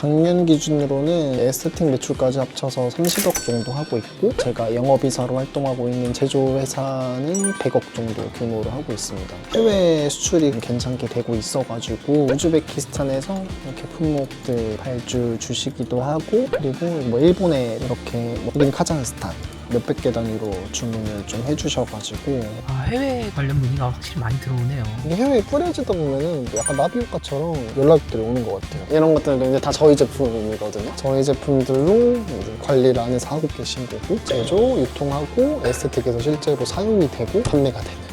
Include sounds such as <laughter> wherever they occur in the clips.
작년 기준으로는 에스테틱 매출까지 합쳐서 30억 정도 하고 있고 제가 영업이사로 활동하고 있는 제조회사는 100억 정도 규모로 하고 있습니다. 해외 수출이 괜찮게 되고 있어가지고 우즈베키스탄에서 이렇게 품목들 발주 주시기도 하고 그리고 뭐 일본에 이렇게 뭐 여기는 카자흐스탄 몇백 개 단위로 주문을 좀 해주셔가지고 아, 해외 관련 문의가 확실히 많이 들어오네요. 이게 해외에 뿌려지다 보면은 약간 나비 효과처럼 연락들이 오는 것 같아요. 이런 것들도 이제 다 저희 제품이거든요. 저희 제품들로 이제 관리를 안에서 하고 계신 거고 제조, 유통하고 에스테틱에서 실제로 사용이 되고 판매가 되는.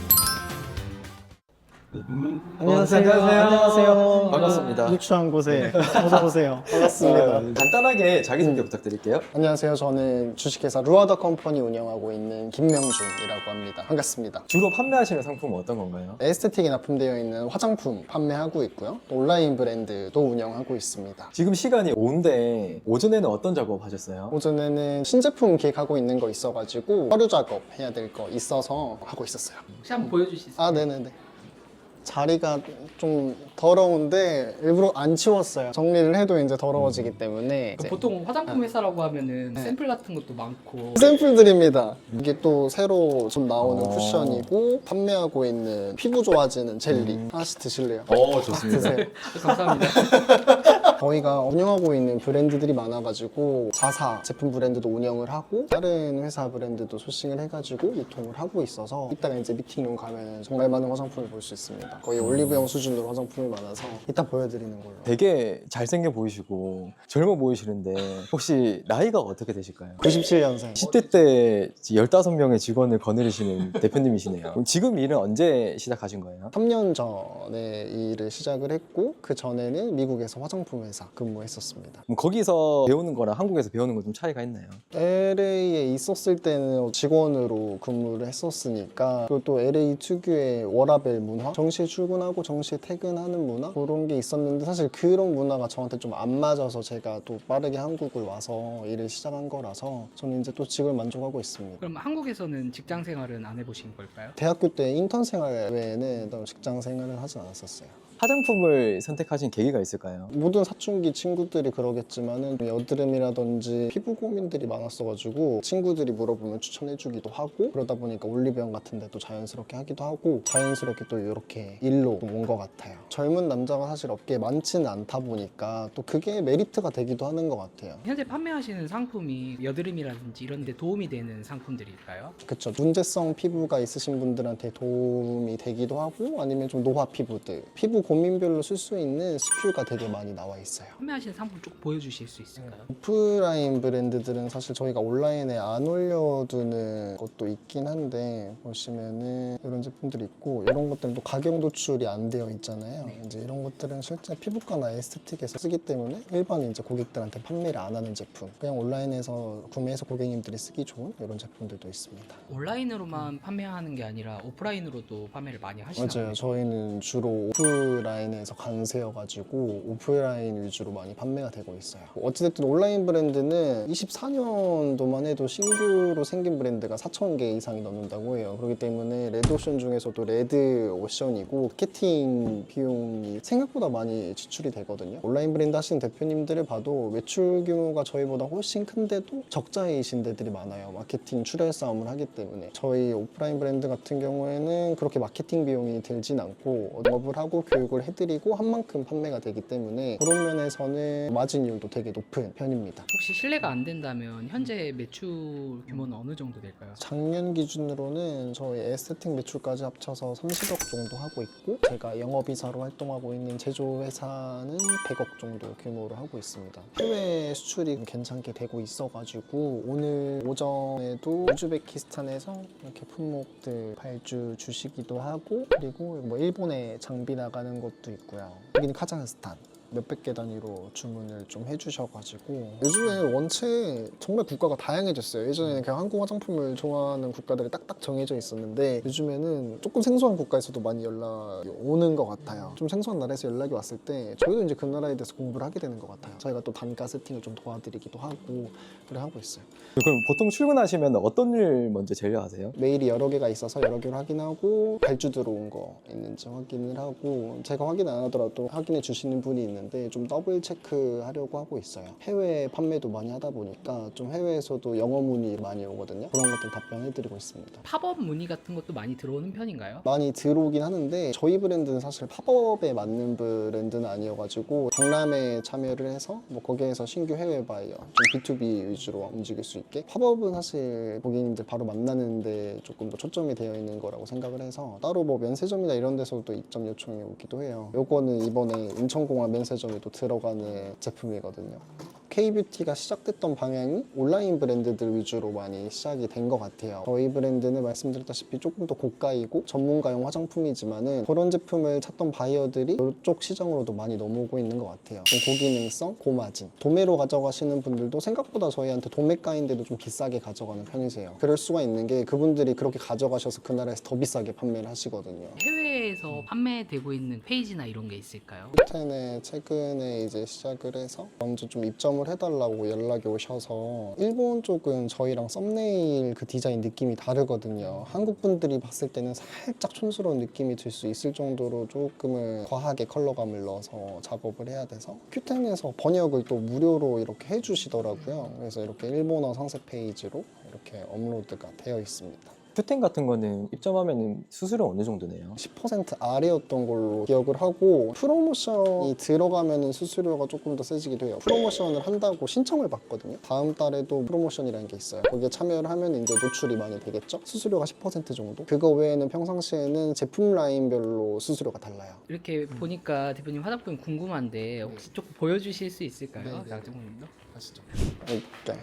안녕하세요. 안녕하세요. 반갑습니다. 유추한 곳에 어서 오세요. <laughs> 반갑습니다. 어, 간단하게 자기소개 부탁드릴게요. 안녕하세요. 저는 주식회사 루아더 컴퍼니 운영하고 있는 김명준이라고 합니다. 반갑습니다. 주로 판매하시는 상품은 어떤 건가요? 에스테틱에 납품되어 있는 화장품 판매하고 있고요. 또 온라인 브랜드도 운영하고 있습니다. 지금 시간이 오후인데 오전에는 어떤 작업 하셨어요? 오전에는 신제품 기획하고 있는 거 있어가지고 서류 작업 해야 될 거 있어서 하고 있었어요. 혹시 한번 보여주실 수 있어요? 아, 네네네. 자리가 좀 더러운데 일부러 안 치웠어요. 정리를 해도 이제 더러워지기 때문에 이제 보통 화장품 회사라고 하면은 네. 샘플 같은 것도 많고 샘플들입니다. 이게 또 새로 좀 나오는 어. 쿠션이고 판매하고 있는 피부 좋아지는 젤리 음. 하나씩 드실래요? 어 좋습니다. 드세요. <laughs> 감사합니다. <laughs> 저희가 운영하고 있는 브랜드들이 많아가지고 자사 제품 브랜드도 운영을 하고 다른 회사 브랜드도 소싱을 해가지고 유통을 하고 있어서 이따가 이제 미팅룸 가면 정말 많은 화장품을 볼 수 있습니다. 거의 올리브영 수준으로 화장품 이 많아서 이따 보여드리는 걸로. 되게 잘생겨 보이시고 젊어 보이시는데 혹시 나이가 어떻게 되실까요? 97년생. 10대 때 15명의 직원을 거느리시는 <laughs> 대표님이시네요. 그럼 지금 일은 언제 시작하신 거예요? 3년 전에 이 일을 시작을 했고 그 전에는 미국에서 화장품 회사 근무했었습니다. 그럼 거기서 배우는 거랑 한국에서 배우는 거 좀 차이가 있나요? LA에 있었을 때는 직원으로 근무를 했었으니까 그리고 또 LA 특유의 워라벨 문화 정시에 출근하고 정시에 퇴근하는 문화 그런 게 있었는데 사실 그런 문화가 저한테 좀 안 맞아서 제가 또 빠르게 한국을 와서 일을 시작한 거라서 저는 이제 또 직을 만족하고 있습니다. 그럼 한국에서는 직장 생활은 안 해보신 걸까요? 대학교 때 인턴 생활 외에는 직장 생활을 하진 않았었어요. 화장품을 선택하신 계기가 있을까요? 모든 사춘기 친구들이 그러겠지만은 여드름이라든지 피부 고민들이 많았어가지고 친구들이 물어보면 추천해주기도 하고 그러다 보니까 올리브영 같은 데도 자연스럽게 하기도 하고 자연스럽게 또 이렇게 일로 온 것 같아요. 젊은 남자가 사실 업계에 많지는 않다 보니까 또 그게 메리트가 되기도 하는 것 같아요. 현재 판매하시는 상품이 여드름이라든지 이런 데 도움이 되는 상품들일까요? 그쵸. 문제성 피부가 있으신 분들한테 도움이 되기도 하고 아니면 좀 노화 피부들, 피부 고민별로 쓸 수 있는 스큐가 되게 많이 나와 있어요. 판매하시는 상품 쭉 보여주실 수 있을까요? 오프라인 브랜드들은 사실 저희가 온라인에 안 올려두는 것도 있긴 한데 보시면은 이런 제품들이 있고 이런 것들은 또 가격 노출이 안 되어 있잖아요. 이제 이런 것들은 실제 피부과나 에스테틱에서 쓰기 때문에 일반 이제 고객들한테 판매를 안 하는 제품, 그냥 온라인에서 구매해서 고객님들이 쓰기 좋은 이런 제품들도 있습니다. 온라인으로만 판매하는 게 아니라 오프라인으로도 판매를 많이 하시나요? 맞아요. 저희는 주로 오프 라인에서 강세여가지고 오프라인 위주로 많이 판매가 되고 있어요. 어찌됐든 온라인 브랜드는 24년도만 해도 신규로 생긴 브랜드가 4천 개 이상이 넘는다고 해요. 그렇기 때문에 레드오션 중에서도 레드오션이고 마케팅 비용이 생각보다 많이 지출이 되거든요. 온라인 브랜드 하시는 대표님들을 봐도 매출 규모가 저희보다 훨씬 큰데도 적자이신 데들이 많아요. 마케팅 출혈 싸움을 하기 때문에 저희 오프라인 브랜드 같은 경우에는 그렇게 마케팅 비용이 들진 않고 업을 하고 교육 을 해드리고 한 만큼 판매가 되기 때문에 그런 면에서는 마진율도 되게 높은 편입니다. 혹시 실례가 안 된다면 현재 매출 규모는 어느 정도 될까요? 작년 기준으로는 저희 에스테틱 매출까지 합쳐서 30억 정도 하고 있고 제가 영업이사로 활동하고 있는 제조회사는 100억 정도 규모로 하고 있습니다. 해외 수출이 괜찮게 되고 있어가지고 오늘 오전에도 우즈베키스탄에서 이렇게 품목들 발주 주시기도 하고 그리고 뭐 일본에 장비 나가는 것도 있고요. 여기는 카자흐스탄. 몇백 개 단위로 주문을 좀 해주셔가지고 요즘에 원체 정말 국가가 다양해졌어요. 예전에는 그냥 한국 화장품을 좋아하는 국가들이 딱딱 정해져 있었는데 요즘에는 조금 생소한 국가에서도 많이 연락이 오는 것 같아요. 좀 생소한 나라에서 연락이 왔을 때 저희도 이제 그 나라에 대해서 공부를 하게 되는 것 같아요. 저희가 또 단가 세팅을 좀 도와드리기도 하고 그래 하고 있어요. 그럼 보통 출근하시면 어떤 일 먼저 제일 하세요? 메일이 여러 개가 있어서 여러 개를 확인하고 발주 들어온 거 있는지 확인을 하고 제가 확인 안 하더라도 확인해 주시는 분이 있는데 있는데 좀 더블 체크하려고 하고 있어요. 해외 판매도 많이 하다 보니까 좀 해외에서도 영어 문의 많이 오거든요. 그런 것들 답변해드리고 있습니다. 팝업 문의 같은 것도 많이 들어오는 편인가요? 많이 들어오긴 하는데 저희 브랜드는 사실 팝업에 맞는 브랜드는 아니어가지고 박람회에 참여를 해서 뭐 거기에서 신규 해외 바이어 좀 B2B 위주로 움직일 수 있게 팝업은 사실 고객님들 바로 만나는데 조금 더 초점이 되어 있는 거라고 생각을 해서 따로 뭐 면세점이나 이런 데서도 입점 요청이 오기도 해요 요거는 이번에 인천공항 면세 점에도 들어가는 제품이거든요 K뷰티가 시작됐던 방향이 온라인 브랜드들 위주로 많이 시작이 된 것 같아요. 저희 브랜드는 말씀드렸다시피 조금 더 고가이고 전문가용 화장품이지만은 그런 제품을 찾던 바이어들이 이쪽 시장으로도 많이 넘어오고 있는 것 같아요. 좀 고기능성, 고마진. 도매로 가져가시는 분들도 생각보다 저희한테 도매가인데도 좀 비싸게 가져가는 편이세요. 그럴 수가 있는 게 그분들이 그렇게 가져가셔서 그 나라에서 더 비싸게 판매를 하시거든요. 해외에서 판매되고 있는 페이지나 이런 게 있을까요? 호텔에 최근에 이제 시작을 해서 먼저 좀 입점 을 해달라고 연락이 오셔서 일본 쪽은 저희랑 썸네일 그 디자인 느낌이 다르거든요. 한국 분들이 봤을 때는 살짝 촌스러운 느낌이 들 수 있을 정도로 조금은 과하게 컬러감을 넣어서 작업을 해야 돼서 큐텐에서 번역을 또 무료로 이렇게 해주시더라고요. 그래서 이렇게 일본어 상세 페이지로 이렇게 업로드가 되어 있습니다. 큐텐 같은 거는 입점하면 수수료 어느 정도 내요? 10% 아래였던 걸로 기억을 하고 프로모션이 들어가면 수수료가 조금 더 세지기도 해요. 프로모션을 한다고 신청을 받거든요. 다음 달에도 프로모션이라는 게 있어요. 거기에 참여를 하면 이제 노출이 많이 되겠죠. 수수료가 10% 정도. 그거 외에는 평상시에는 제품 라인별로 수수료가 달라요. 이렇게 보니까 대표님 화장품 궁금한데 혹시 조금 보여주실 수 있을까요? 네, 네. 양정님도? 아시죠? 이렇게.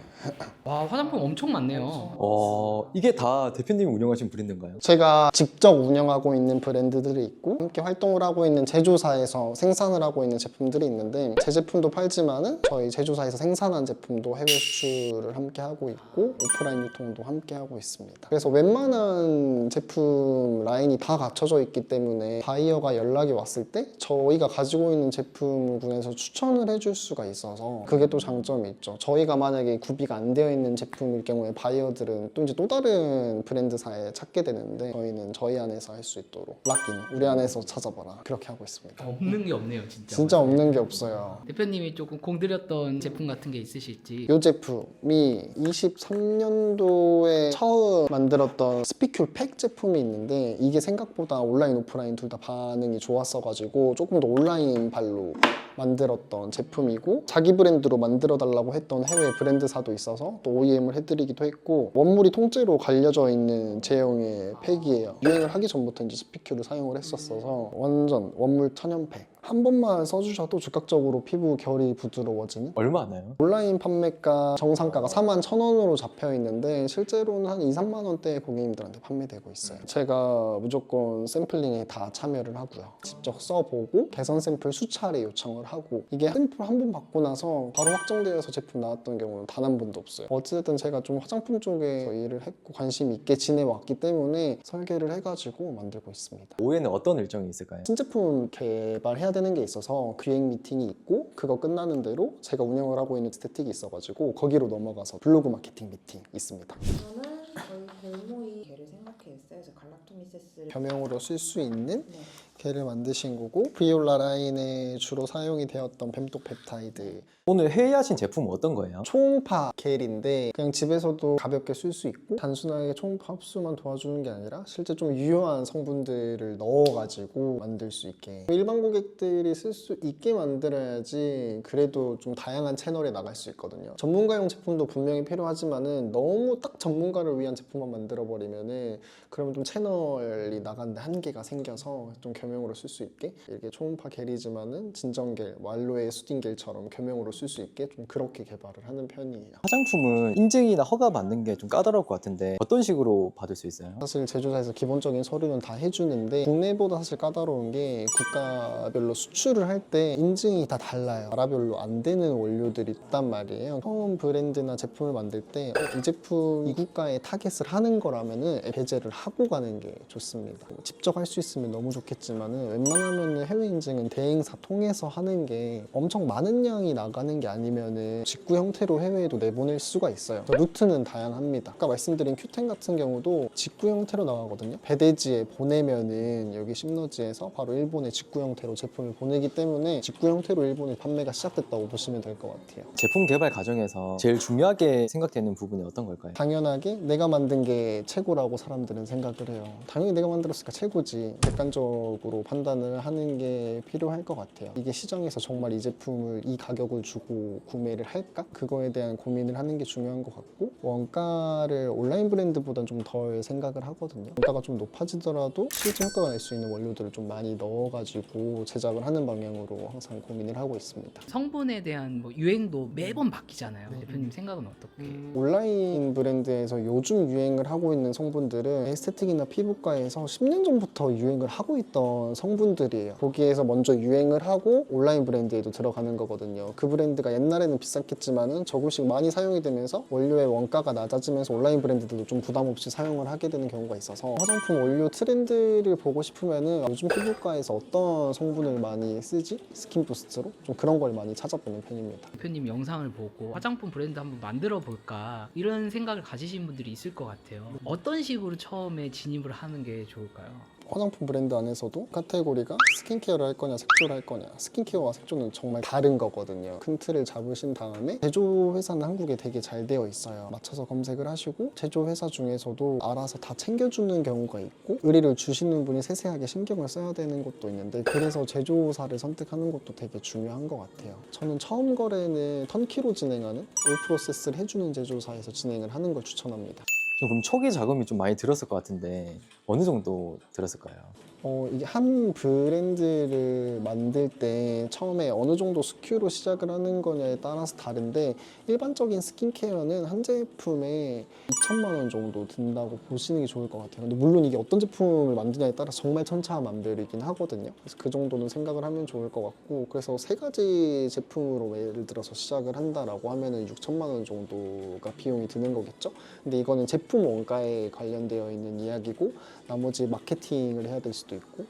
와 화장품 엄청 많네요. 어, 이게 다 대표님이 운영하신 브랜드인가요? 제가 직접 운영하고 있는 브랜드들이 있고 함께 활동을 하고 있는 제조사에서 생산을 하고 있는 제품들이 있는데 제 제품도 팔지만은 저희 제조사에서 생산한 제품도 해외 수출을 함께 하고 있고 오프라인 유통도 함께 하고 있습니다. 그래서 웬만한 제품 라인이 다 갖춰져 있기 때문에 바이어가 연락이 왔을 때 저희가 가지고 있는 제품군에서 추천을 해줄 수가 있어서 그게 또 장점이 있죠. 저희가 만약에 구비가 안 되어 있는 제품일 경우에 바이어들은 또 이제 또 다른 브랜드사에 찾게 되는데 저희는 저희 안에서 할 수 있도록 락인 우리 안에서 찾아봐라 그렇게 하고 있습니다. 없는 게 없네요 진짜. 진짜 없는 게 없어요. 대표님이 조금 공들였던 제품 같은 게 있으실지. 이 제품이 23년도에 처음 만들었던 스피큘 팩 제품이 있는데 이게 생각보다 온라인 오프라인 둘 다 반응이 좋았어가지고 조금 더 온라인 발로 만들었던 제품이고 자기 브랜드로 만들어 달라 고 했던 해외 브랜드사도 있어서 또 OEM을 해드리기도 했고 원물이 통째로 갈려져 있는 제형의 팩이에요. 유행을 하기 전부터 이제 스피큐를 사용을 했었어서 완전 원물 천연팩 한 번만 써주셔도 즉각적으로 피부 결이 부드러워지는 얼마 하나요? 온라인 판매가 정상가가 4만 1천 원으로 잡혀 있는데 실제로는 한 2, 3만 원대에 고객님들한테 판매되고 있어요. 제가 무조건 샘플링에 다 참여를 하고요. 직접 써보고 개선 샘플 수차례 요청을 하고 이게 샘플 한 번 받고 나서 바로 확정되어서 제품 나왔던 경우는 단 한 번도 없어요. 어쨌든 제가 좀 화장품 쪽에 일을 했고 관심 있게 지내왔기 때문에 설계를 해가지고 만들고 있습니다. 올해는 어떤 일정이 있을까요? 신제품 개발해야 되는 게 있어서 기획 미팅이 있고 그거 끝나는 대로 제가 운영을 하고 있는 스태틱이 있어가지고 거기로 넘어가서 블로그 마케팅 미팅 있습니다. 저는 저희 벨모이 개를 생각했어요. 그래서 갈락토미세스를 겸용으로 쓸 수 있는 네. 개를 만드신 거고 브이올라 라인에 주로 사용이 되었던 뱀독 펩타이드. 오늘 회의하신 제품은 어떤 거예요? 초음파 겔인데 그냥 집에서도 가볍게 쓸 수 있고 단순하게 초음파 흡수만 도와주는 게 아니라 실제 좀 유효한 성분들을 넣어가지고 만들 수 있게. 일반 고객들이 쓸 수 있게 만들어야지 그래도 좀 다양한 채널에 나갈 수 있거든요. 전문가용 제품도 분명히 필요하지만은 너무 딱 전문가를 위한 제품만 만들어 버리면은 그러면 좀 채널이 나가는데 한계가 생겨서 좀 겸용으로 쓸 수 있게 이렇게 초음파 겔이지만은 진정겔 완로의 수딩겔처럼 겸용으로 쓸 수 있게 좀 그렇게 개발을 하는 편이에요. 화장품은 인증이나 허가 받는 게 좀 까다로울 것 같은데 어떤 식으로 받을 수 있어요? 사실 제조사에서 기본적인 서류는 다 해주는데 국내보다 사실 까다로운 게 국가별로 수출을 할 때 인증이 다 달라요. 나라별로 안 되는 원료들이 있단 말이에요. 처음 브랜드나 제품을 만들 때 이 제품 이 국가에 타겟을 하는 거라면은 배제를 하고 가는 게 좋습니다. 직접 할 수 있으면 너무 좋겠지만 아시겠지만은 웬만하면 해외 인증은 대행사 통해서 하는 게 엄청 많은 양이 나가는 게 아니면은 직구 형태로 해외에도 내보낼 수가 있어요. 루트는 다양합니다. 아까 말씀드린 큐텐 같은 경우도 직구 형태로 나가거든요. 배대지에 보내면은 여기 심너지에서 바로 일본에 직구 형태로 제품을 보내기 때문에 직구 형태로 일본에 판매가 시작됐다고 보시면 될 것 같아요. 제품 개발 과정에서 제일 중요하게 생각되는 부분이 어떤 걸까요? 당연하게 내가 만든 게 최고라고 사람들은 생각을 해요. 당연히 내가 만들었으니까 최고지. 객관적으로 판단을 하는 게 필요할 것 같아요. 이게 시장에서 정말 이 제품을 이 가격을 주고 구매를 할까? 그거에 대한 고민을 하는 게 중요한 것 같고 원가를 온라인 브랜드보다는 좀덜 생각을 하거든요. 원가가 좀 높아지더라도 실제 효과가 낼수 있는 원료들을 좀 많이 넣어가지고 제작을 하는 방향으로 항상 고민을 하고 있습니다. 성분에 대한 뭐 유행도 매번 바뀌잖아요. 네. 대표님 생각은 어떻게? 온라인 브랜드에서 요즘 유행을 하고 있는 성분들은 에스테틱이나 피부과에서 10년 전부터 유행을 하고 있던 성분들이에요. 거기에서 먼저 유행을 하고 온라인 브랜드에도 들어가는 거거든요. 그 브랜드가 옛날에는 비쌌겠지만은 조금씩 많이 사용이 되면서 원료의 원가가 낮아지면서 온라인 브랜드들도 좀 부담 없이 사용을 하게 되는 경우가 있어서 화장품 원료 트렌드를 보고 싶으면은 요즘 피부과에서 어떤 성분을 많이 쓰지? 스킨 부스트로 좀 그런 걸 많이 찾아보는 편입니다. 대표님 영상을 보고 화장품 브랜드 한번 만들어 볼까 이런 생각을 가지신 분들이 있을 것 같아요. 어떤 식으로 처음에 진입을 하는 게 좋을까요? 화장품 브랜드 안에서도 카테고리가 스킨케어를 할 거냐 색조를 할 거냐. 스킨케어와 색조는 정말 다른 거거든요. 큰 틀을 잡으신 다음에 제조 회사는 한국에 되게 잘 되어 있어요. 맞춰서 검색을 하시고 제조 회사 중에서도 알아서 다 챙겨주는 경우가 있고 의뢰를 주시는 분이 세세하게 신경을 써야 되는 것도 있는데 그래서 제조사를 선택하는 것도 되게 중요한 것 같아요. 저는 처음 거래는 턴키로 진행하는 올 프로세스를 해주는 제조사에서 진행을 하는 걸 추천합니다 좀 그럼 초기 자금이 좀 많이 들었을 것 같은데 어느 정도 들었을까요? 어, 이게 한 브랜드를 만들 때 처음에 어느 정도 스큐로 시작을 하는 거냐에 따라서 다른데 일반적인 스킨케어는 한 제품에 2천만 원 정도 든다고 보시는 게 좋을 것 같아요. 근데 물론 이게 어떤 제품을 만드냐에 따라 정말 천차만별이긴 하거든요. 그래서 그 정도는 생각을 하면 좋을 것 같고 그래서 세 가지 제품으로 예를 들어서 시작을 한다라고 하면은 6천만 원 정도가 비용이 드는 거겠죠. 근데 이거는 제품 원가에 관련되어 있는 이야기고 나머지 마케팅을 해야 될 수도 있고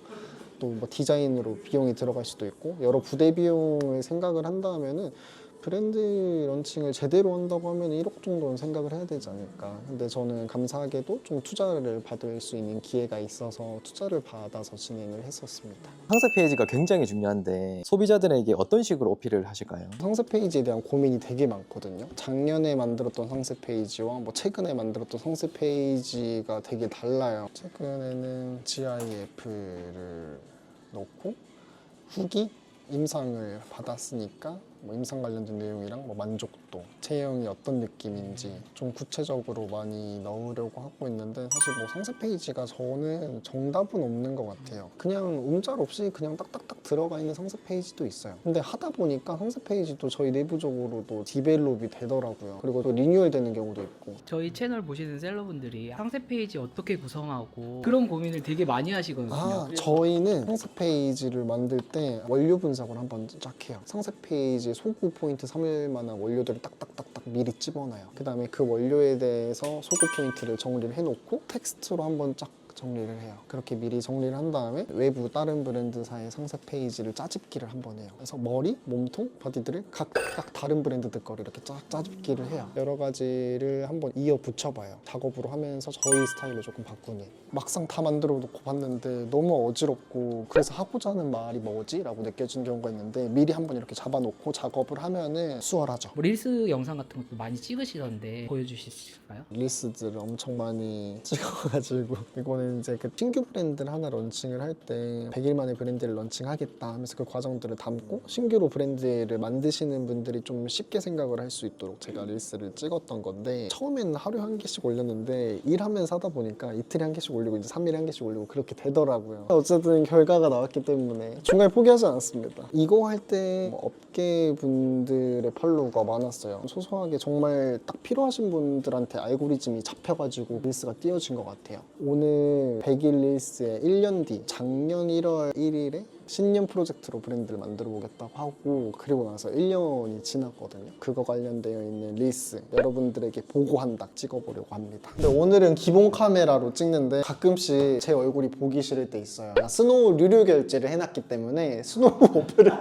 또 뭐 디자인으로 비용이 들어갈 수도 있고 여러 부대 비용을 생각을 한다면은 브랜드 런칭을 제대로 한다고 하면 1억 정도는 생각을 해야 되지 않을까. 근데 저는 감사하게도 좀 투자를 받을 수 있는 기회가 있어서 투자를 받아서 진행을 했었습니다. 상세 페이지가 굉장히 중요한데 소비자들에게 어떤 식으로 어필을 하실까요? 상세 페이지에 대한 고민이 되게 많거든요. 작년에 만들었던 상세 페이지와 뭐 최근에 만들었던 상세 페이지가 되게 달라요. 최근에는 GIF를 넣고 후기 임상을 받았으니까 뭐 임상 관련된 내용이랑 뭐 만족도, 체형이 어떤 느낌인지 좀 구체적으로 많이 넣으려고 하고 있는데 사실 뭐 상세 페이지가 저는 정답은 없는 것 같아요. 그냥 음짤 없이 그냥 딱딱딱 들어가 있는 상세 페이지도 있어요. 근데 하다 보니까 상세 페이지도 저희 내부적으로도 디벨롭이 되더라고요. 그리고 또 리뉴얼 되는 경우도 있고 저희 채널 보시는 셀러분들이 상세 페이지 어떻게 구성하고 그런 고민을 되게 많이 하시거든요. 아, 저희는 상세 페이지를 만들 때 원료 분석을 한번 쫙 해요. 상세 페이지 소구 포인트 삼을 만한 원료들을 딱딱딱딱 미리 집어놔요. 그 다음에 그 원료에 대해서 소구 포인트를 정리를 해놓고 텍스트로 한번 쫙 정리를 해요. 그렇게 미리 정리를 한 다음에 외부 다른 브랜드사의 상세 페이지를 짜집기를 한번 해요. 그래서 머리, 몸통, 바디들을 각각 다른 브랜드들 거를 이렇게 쫙 짜집기를 해요. 여러 가지를 한번 이어 붙여봐요. 작업으로 하면서 저희 스타일로 조금 바꾸는. 막상 다 만들어 놓고 봤는데 너무 어지럽고 그래서 하고자 하는 말이 뭐지? 라고 느껴지는 경우가 있는데 미리 한번 이렇게 잡아놓고 작업을 하면은 수월하죠. 뭐 릴스 영상 같은 것도 많이 찍으시던데 보여주실 수 있을까요? 릴스들을 엄청 많이 <laughs> 찍어가지고 이거는 이제 그 신규 브랜드를 하나 런칭을 할 때 100일 만에 브랜드를 런칭하겠다 하면서 그 과정들을 담고 신규로 브랜드를 만드시는 분들이 좀 쉽게 생각을 할 수 있도록 제가 릴스를 찍었던 건데 처음에는 하루에 한 개씩 올렸는데 일하면서 하다 보니까 이틀에 한 개씩 올리고 이제 3일에 한 개씩 올리고 그렇게 되더라고요 어쨌든 결과가 나왔기 때문에 중간에 포기하지 않았습니다 이거 할 때뭐 업계 분들의 팔로우가 많았어요. 소소하게 정말 딱 필요하신 분들한테 알고리즘이 잡혀가지고 릴스가 띄워진 것 같아요. 오늘 100일 릴스의 1년 뒤 작년 1월 1일에 신년 프로젝트로 브랜드를 만들어 보겠다고 하고 그리고 나서 1년이 지났거든요. 그거 관련되어 있는 릴스 여러분들에게 보고한다 찍어보려고 합니다. 근데 오늘은 기본 카메라로 찍는데 가끔씩 제 얼굴이 보기 싫을 때 있어요. 스노우 류류 결제를 해놨기 때문에 스노우 <laughs> 오프를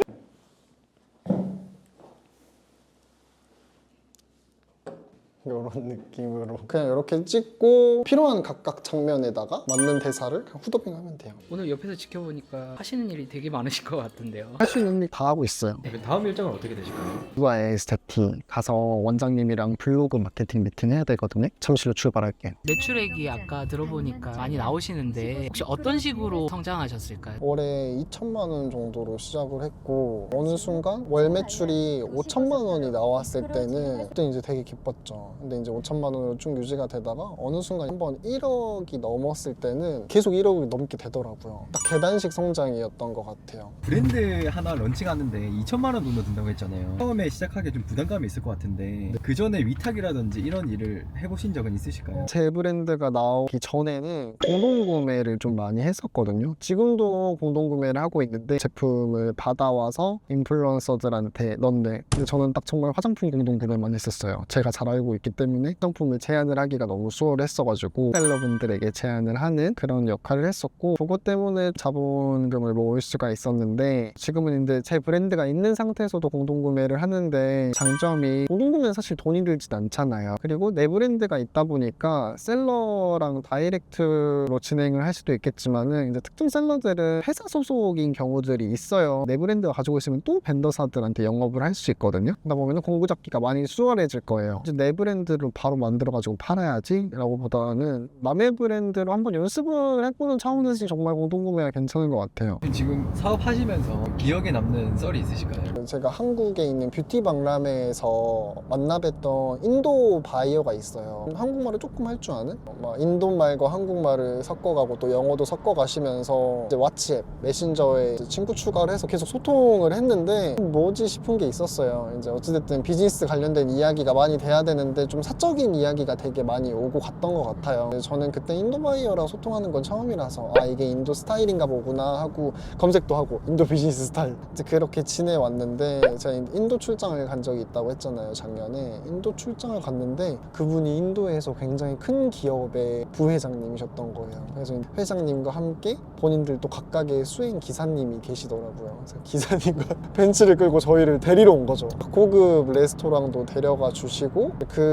이런 느낌으로 그냥 이렇게 찍고 필요한 각각 장면에다가 맞는 대사를 그냥 후더빙 하면 돼요. 오늘 옆에서 지켜보니까 하시는 일이 되게 많으실 것 같은데요. 할 수 있는 일 다 하고 있어요. 다음 일정은 어떻게 되실까요? 유아의 스태팅 가서 원장님이랑 블로그 마케팅 미팅 해야 되거든요. 잠시로 출발할게. 매출액이 아까 들어보니까 많이 나오시는데 혹시 어떤 식으로 성장하셨을까요? 올해 2천만 원 정도로 시작을 했고 어느 순간 월 매출이 5천만 원이 나왔을 때는 그때 이제 되게 기뻤죠. 근데 이제 5천만 원으로 쭉 유지가 되다가 어느 순간 한 번 1억이 넘었을 때는 계속 1억이 넘게 되더라고요. 딱 계단식 성장이었던 것 같아요. 브랜드 하나 런칭하는데 2천만 원 정도 든다고 했잖아요. 처음에 시작하기에 좀 부담감이 있을 것 같은데 그 전에 위탁이라든지 이런 일을 해보신 적은 있으실까요? 제 브랜드가 나오기 전에는 공동구매를 좀 많이 했었거든요. 지금도 공동구매를 하고 있는데 제품을 받아와서 인플루언서들한테 넣는데 근데 저는 딱 정말 화장품 공동구매만 했었어요. 제가 잘 알고 있기 때문에 화장품을 제안을 하기가 너무 수월했어가지고 셀러분들에게 제안을 하는 그런 역할을 했었고 그것 때문에 자본금을 모을 수가 있었는데 지금은 이제 제 브랜드가 있는 상태에서도 공동구매를 하는데 장점이 공동구매는 사실 돈이 들진 않잖아요. 그리고 내 브랜드가 있다 보니까 셀러랑 다이렉트로 진행을 할 수도 있겠지만은 이제 특정 셀러들은 회사 소속인 경우들이 있어요. 내 브랜드가 가지고 있으면 또 벤더사들한테 영업을 할 수 있거든요. 그러다 보면 공구 잡기가 많이 수월해질 거예요. 이제 내 브랜드 를 바로 만들어가지고 팔아야지라고 보다는 남의 브랜드로 한번 연습을 해보는 차원에서 정말 공동구매가 괜찮은 것 같아요. 지금 사업하시면서 기억에 남는 썰이 있으실까요? 제가 한국에 있는 뷰티 박람회에서 만나뵀던 인도 바이어가 있어요. 한국말을 조금 할 줄 아는? 막 인도말과 한국말을 섞어가고 또 영어도 섞어가시면서 이제 왓츠앱, 메신저에 이제 친구 추가를 해서 계속 소통을 했는데 뭐지 싶은 게 있었어요. 이제 어찌됐든 비즈니스 관련된 이야기가 많이 돼야 되는데 좀 사적인 이야기가 되게 많이 오고 갔던 것 같아요. 저는 그때 인도 바이어랑 소통하는 건 처음이라서 아 이게 인도 스타일인가 보구나 하고 검색도 하고 인도 비즈니스 스타일. 이제 그렇게 지내왔는데 제가 인도 출장을 간 적이 있다고 했잖아요 작년에. 인도 출장을 갔는데 그분이 인도에서 굉장히 큰 기업의 부회장님이셨던 거예요. 그래서 회장님과 함께 본인들도 각각의 수행 기사님이 계시더라고요. 그래서 기사님과 <laughs> 벤츠를 끌고 저희를 데리러 온 거죠. 고급 레스토랑도 데려가 주시고 그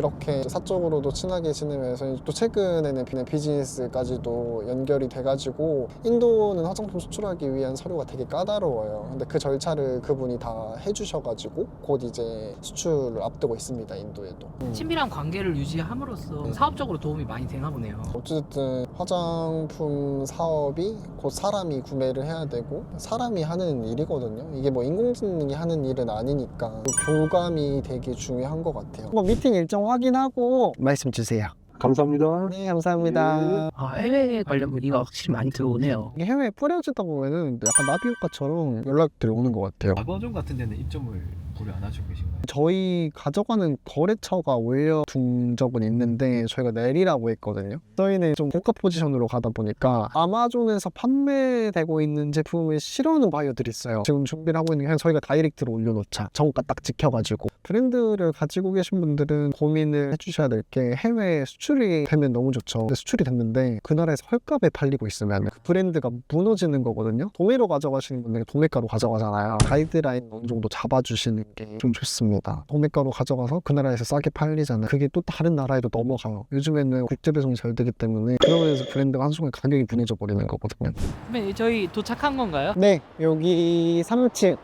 렇게 사적으로도 친하게 지내면서 또 최근에는 그냥 비즈니스까지도 연결이 돼가지고 인도는 화장품 수출하기 위한 서류가 되게 까다로워요. 근데 그 절차를 그분이 다 해주셔가지고 곧 이제 수출을 앞두고 있습니다. 인도에도. 친밀한 관계를 유지함으로써 사업적으로 도움이 많이 되나 보네요. 어쨌든 화장품 사업이 곧 사람이 구매를 해야 되고 사람이 하는 일이거든요. 이게 뭐 인공지능이 하는 일은 아니니까 그 교감이 되게 중요한 것 같아요. 한번 미팅 일정 확인하고 말씀 주세요. 감사합니다. 네, 감사합니다. 아, 해외 관련 문의가 확실히 많이 들어오네요. 이게 해외에 뿌려지다 보면은 약간 나비 효과처럼 연락들이 오는 것 같아요. 아버존 같은 데는 입점을 고려 안 하시고 계신가요? 저희 가져가는 거래처가 올려둔 적은 있는데 저희가 넬이라고 했거든요. 저희는 좀 고가 포지션으로 가다 보니까 아마존에서 판매되고 있는 제품을 싫어하는 바이어들이 있어요. 지금 준비를 하고 있는 게 그냥 저희가 다이렉트로 올려놓자. 정가 딱 지켜가지고. 브랜드를 가지고 계신 분들은 고민을 해주셔야 될 게 해외 수출이 되면 너무 좋죠. 근데 수출이 됐는데 그 나라에서 헐값에 팔리고 있으면 그 브랜드가 무너지는 거거든요. 도매로 가져가시는 분들은 도매가로 가져가잖아요. 가이드라인 어느 정도 잡아주시는 게 좀 좋습니다. 도매가로 가져가서 그 나라에서 싸게 팔리잖아요. 그게 또 다른 나라에도 넘어가요. 요즘에는 국제 배송이 잘 되기 때문에 그러면서 브랜드가 한순간 가격이 분해져 버리는 거거든요. 선배님, 저희 도착한 건가요? 네, 여기 3층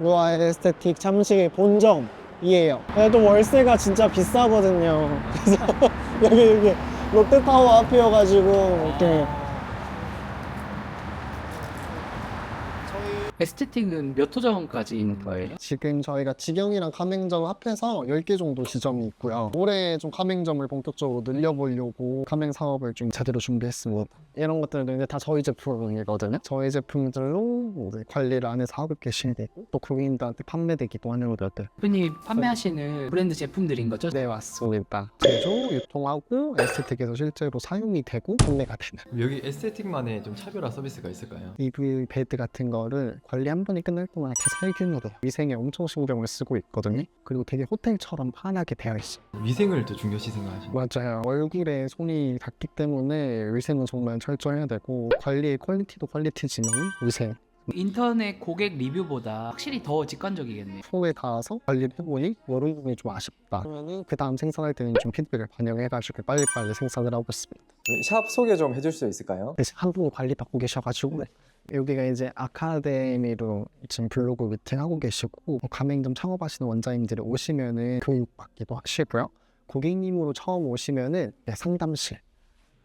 루아 에스테틱 잠실 본점이에요. 그래도 월세가 진짜 비싸거든요. 그래서 <laughs> 여기 여기 롯데타워 앞이어가지고 이렇게 에스테틱은 몇 호점까지 있는 거예요? 지금 저희가 직영이랑 가맹점 합해서 10개 정도 지점이 있고요. 올해 좀 가맹점을 본격적으로 늘려보려고 가맹 사업을 좀 제대로 준비했습니다. 이런 것들은 이제 다 저희 제품이거든요. 저희 제품들로 이제 관리를 안에서 하고 계시고 또 고객님들한테 판매되기도 하는 것들. 대표님 판매하시는 브랜드 제품들인 거죠? 네, 맞습니다. 제조, 유통하고 에스테틱에서 실제로 사용이 되고 판매가 되는 여기 에스테틱만의 좀 차별화 서비스가 있을까요? EV 베드 같은 거를 관리 한 번이 끝날 동안 다 살균으로 위생에 엄청 신경을 쓰고 있거든요. 그리고 되게 호텔처럼 환하게 되어 있어요. 위생을 더 중요시 생각하시는 맞아요. 얼굴에 손이 닿기 때문에 위생은 정말 철저해야 되고 관리의 퀄리티도 퀄리티지만 위생 인터넷 고객 리뷰보다 확실히 더 직관적이겠네요. 손에 닿아서 관리를 해보니 부분이 좀 아쉽다. 그러면은 그 다음 생산할 때는 좀 피드백을 반영해가지고 빨리빨리 생산을 하고 있습니다. 샵 소개 좀 해줄 수 있을까요? 대신 한 분이 관리 받고 계셔가지고 여기가 이제 아카데미로 지금 블로그 미팅하고 계시고 뭐 가맹점 창업하시는 원장님들이 오시면은 교육받기도 하시고요. 고객님으로 처음 오시면은 네, 상담실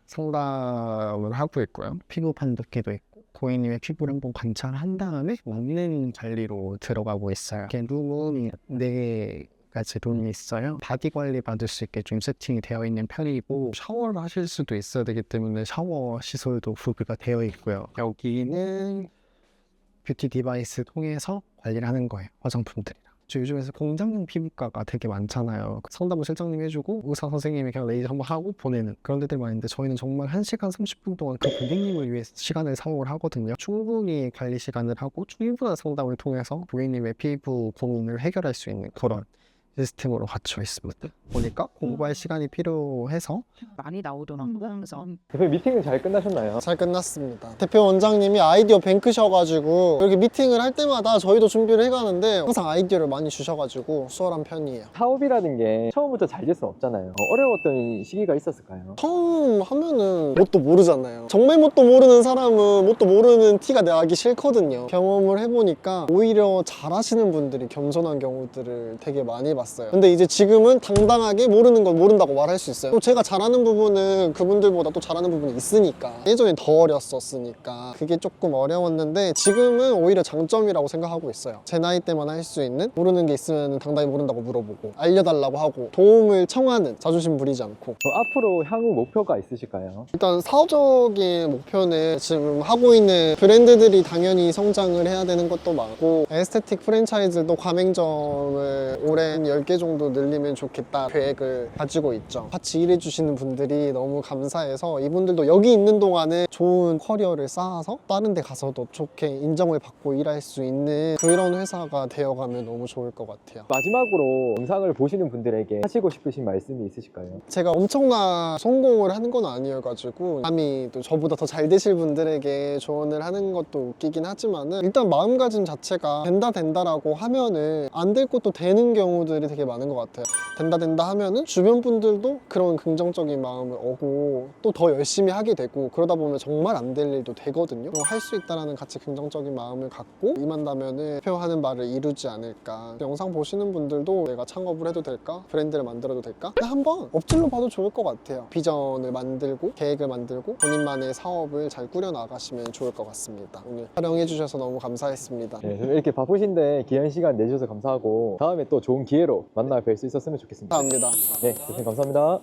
상담을 하고 있고요. 피부 판독기도 있고 고객님의 피부를 한번 관찰한 다음에 맞는 관리로 들어가고 있어요. 이렇게 룸은 네 가지 룸이 있어요. 바디 관리 받을 수 있게 좀 세팅이 되어 있는 편이고 샤워를 하실 수도 있어야 되기 때문에 샤워 시설도 구비가 되어 있고요. 여기는 뷰티 디바이스 통해서 관리를 하는 거예요. 화장품들이랑. 저 요즘에서 공장용 피부과가 되게 많잖아요. 상담을 실장님이 해주고 의사 선생님이 그냥 레이저 한번 하고 보내는 그런 데들 많은데 저희는 정말 1시간 30분 동안 그 고객님을 위해 시간을 사용을 하거든요. 충분히 관리 시간을 하고 충분한 상담을 통해서 고객님의 피부 고민을 해결할 수 있는 그런 시스템으로 갖춰 있습니다. 보니까 공부할 시간이 필요해서 많이 나오더라고요. 그래서 대표님 미팅은 잘 끝나셨나요? 잘 끝났습니다. 대표 원장님이 아이디어 뱅크셔가지고 이렇게 미팅을 할 때마다 저희도 준비를 해가는데 항상 아이디어를 많이 주셔가지고 수월한 편이에요. 사업이라는 게 처음부터 잘 될 수는 없잖아요. 어, 어려웠던 시기가 있었을까요? 처음 하면은 뭣도 모르잖아요. 정말 뭣도 모르는 사람은 뭣도 모르는 티가 나기 싫거든요. 경험을 해보니까 오히려 잘하시는 분들이 겸손한 경우들을 되게 많이 봤어요. 근데 이제 지금은 당당하게 모르는 건 모른다고 말할 수 있어요. 또 제가 잘하는 부분은 그분들보다 또 잘하는 부분이 있으니까. 예전엔 더 어렸었으니까. 그게 조금 어려웠는데 지금은 오히려 장점이라고 생각하고 있어요. 제 나이 때만 할 수 있는 모르는 게 있으면 당당히 모른다고 물어보고 알려달라고 하고 도움을 청하는 자존심 부리지 않고 어, 앞으로 향후 목표가 있으실까요? 일단 사업적인 목표는 지금 하고 있는 브랜드들이 당연히 성장을 해야 되는 것도 많고 에스테틱 프랜차이즈도 가맹점을 올해 한 10개 정도 늘리면 좋겠다 계획을 가지고 있죠 같이 일해주시는 분들이 너무 감사해서 이분들도 여기 있는 동안에 좋은 커리어를 쌓아서 다른 데 가서도 좋게 인정을 받고 일할 수 있는 그런 회사가 되어가면 너무 좋을 것 같아요 마지막으로 영상을 보시는 분들에게 하시고 싶으신 말씀이 있으실까요? 제가 엄청나 성공을 하는 건 아니어가지고 감히 또 저보다 더 잘 되실 분들에게 조언을 하는 것도 웃기긴 하지만은 일단 마음가짐 자체가 된다 된다라고 하면은 안 될 것도 되는 경우들이 되게 많은 것 같아요. 된다 된다 하면은 주변 분들도 그런 긍정적인 마음을 얻고 또 더 열심히 하게 되고 그러다 보면 정말 안 될 일도 되거든요. 할 수 있다라는 같이 긍정적인 마음을 갖고 임한다면은 표하는 바를 이루지 않을까. 영상 보시는 분들도 내가 창업을 해도 될까? 브랜드를 만들어도 될까? 한번 엎질러 봐도 좋을 것 같아요. 비전을 만들고 계획을 만들고 본인만의 사업을 잘 꾸려 나가시면 좋을 것 같습니다. 오늘 촬영해 주셔서 너무 감사했습니다. 네, 이렇게 바쁘신데 귀한 시간 내주셔서 감사하고 다음에 또 좋은 기회로 만나 뵐 수 있었으면 좋겠습니다. 감사합니다 네, 대표님 감사합니다.